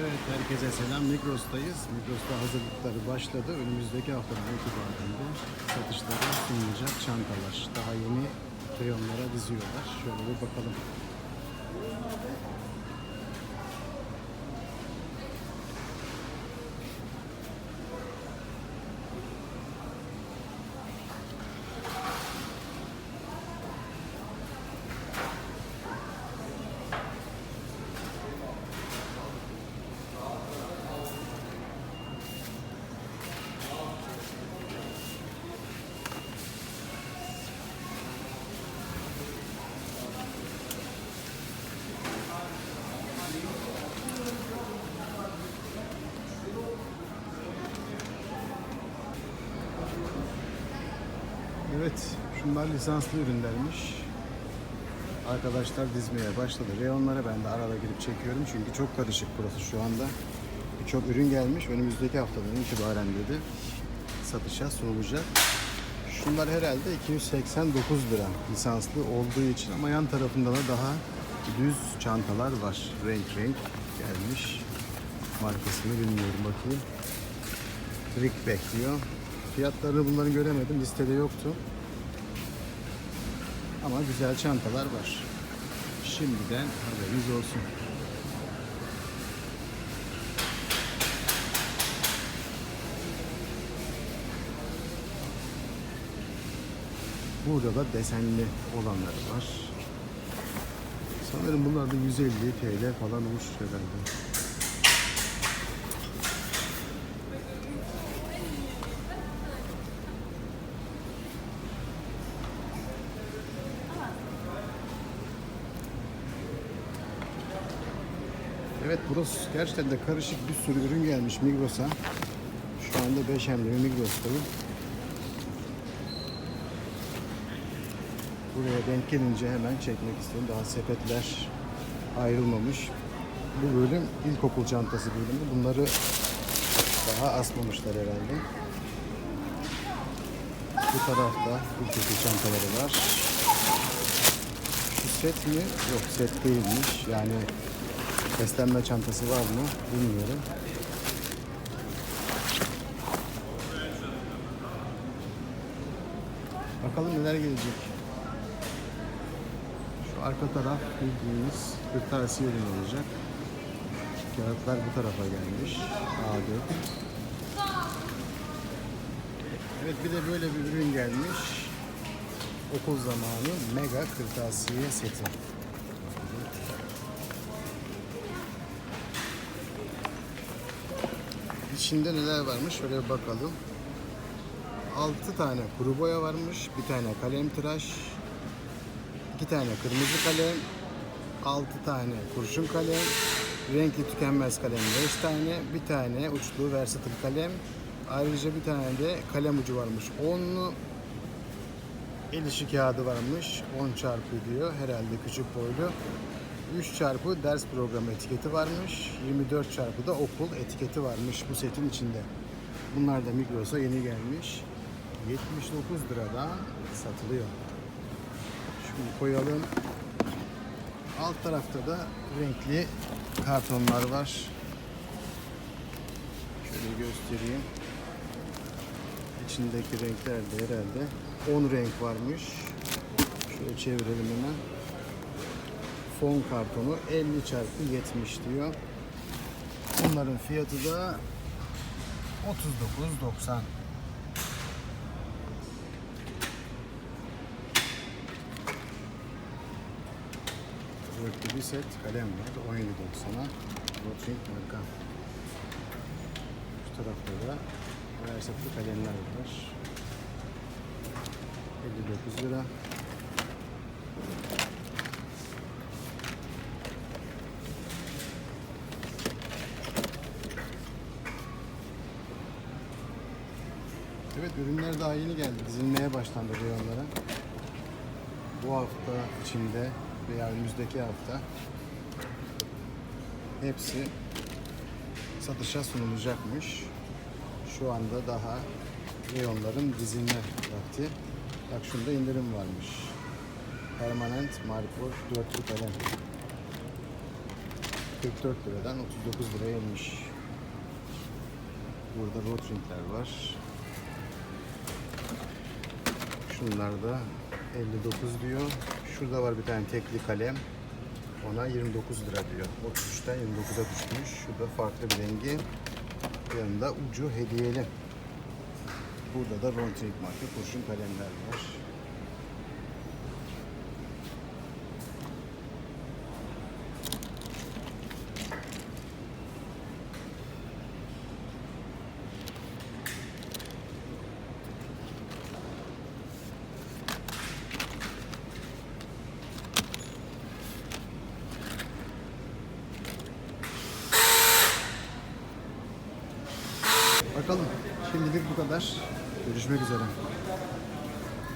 Evet herkese selam. Migros'tayız. Migros'ta hazırlıkları başladı. Önümüzdeki haftadan itibaren de satışlara sunulacak çantalar. Daha yeni reyonlara diziyorlar. Şöyle bir bakalım. Evet, şunlar lisanslı ürünlermiş. Arkadaşlar dizmeye başladı. Reyonlara ben de arada girip çekiyorum çünkü çok karışık burası şu anda. Birçok ürün gelmiş. Önümüzdeki haftadan itibaren dedi satışa sunulacak. Şunlar herhalde 289 lira lisanslı olduğu için ama yan tarafında da daha düz çantalar var. Renk renk gelmiş. Markasını bilmiyorum bakayım. Trick bekliyor. Fiyatlarını bunların göremedim. Listede yoktu. Ama güzel çantalar var. Şimdiden haberiniz olsun. Burada da desenli olanları var. Sanırım bunlar da 150 TL falan olmuş herhalde. Evet burası gerçekten de karışık bir sürü ürün gelmiş Migros'a. Şu anda Beşem'de ve Migros'tayım. Buraya denk gelince hemen çekmek istedim. Daha sepetler ayrılmamış. Bu bölüm ilkokul çantası bölümü. Bunları daha asmamışlar herhalde. Bu tarafta ilkokul çantaları var. Şu set mi? Yok set değilmiş. Yani beslenme çantası var mı bilmiyorum. Bakalım neler gelecek. Şu arka taraf bildiğimiz kırtasiye ürün olacak. Kağıtlar bu tarafa gelmiş. A4. Evet bir de böyle bir ürün gelmiş. Okul zamanı mega kırtasiye seti. İçinde neler varmış şöyle bir bakalım. 6 tane kuru boya varmış, bir tane kalem tıraş, 2 tane kırmızı kalem, 6 tane kurşun kalem, renkli tükenmez kalem 5 tane, bir tane uçlu versatil kalem, ayrıca bir tane de kalem ucu varmış 10'lu, el işi kağıdı varmış 10 çarpı diyor herhalde küçük boylu. 3 çarpı ders programı etiketi varmış. 24 çarpı da okul etiketi varmış bu setin içinde. Bunlar da Migros'a yeni gelmiş. 79 liradan satılıyor. Şimdi koyalım. Alt tarafta da renkli kartonlar var. Şöyle göstereyim. İçindeki renkler de herhalde 10 renk varmış. Şöyle çevirelim hemen fon kartonu 50 çarpı 70 diyor. Bunların fiyatı da 39.90. Dörtlü bir set kalem var 17.90'a. Rotring marka. Şu tarafta da versatil kalemler var. 59 lira. Evet ürünler daha yeni geldi. Dizilmeye başlandı reyonlara. Bu hafta içinde veya önümüzdeki hafta hepsi satışa sunulacakmış. Şu anda daha reyonların dizilme vakti. Bak şunda indirim varmış. Permanent markor dörtlü kalem. 44 liradan 39 liraya inmiş. Burada Rotring'ler var. Şunlar da 59 diyor. Şurada var bir tane tekli kalem. Ona 29 lira diyor. 33'ten 29'a düşmüş. Şurada farklı bir rengi. Yanında ucu hediyeli. Burada da Rotring marka kurşun kalemler var. Bakalım. Şimdilik bu kadar. Görüşmek üzere.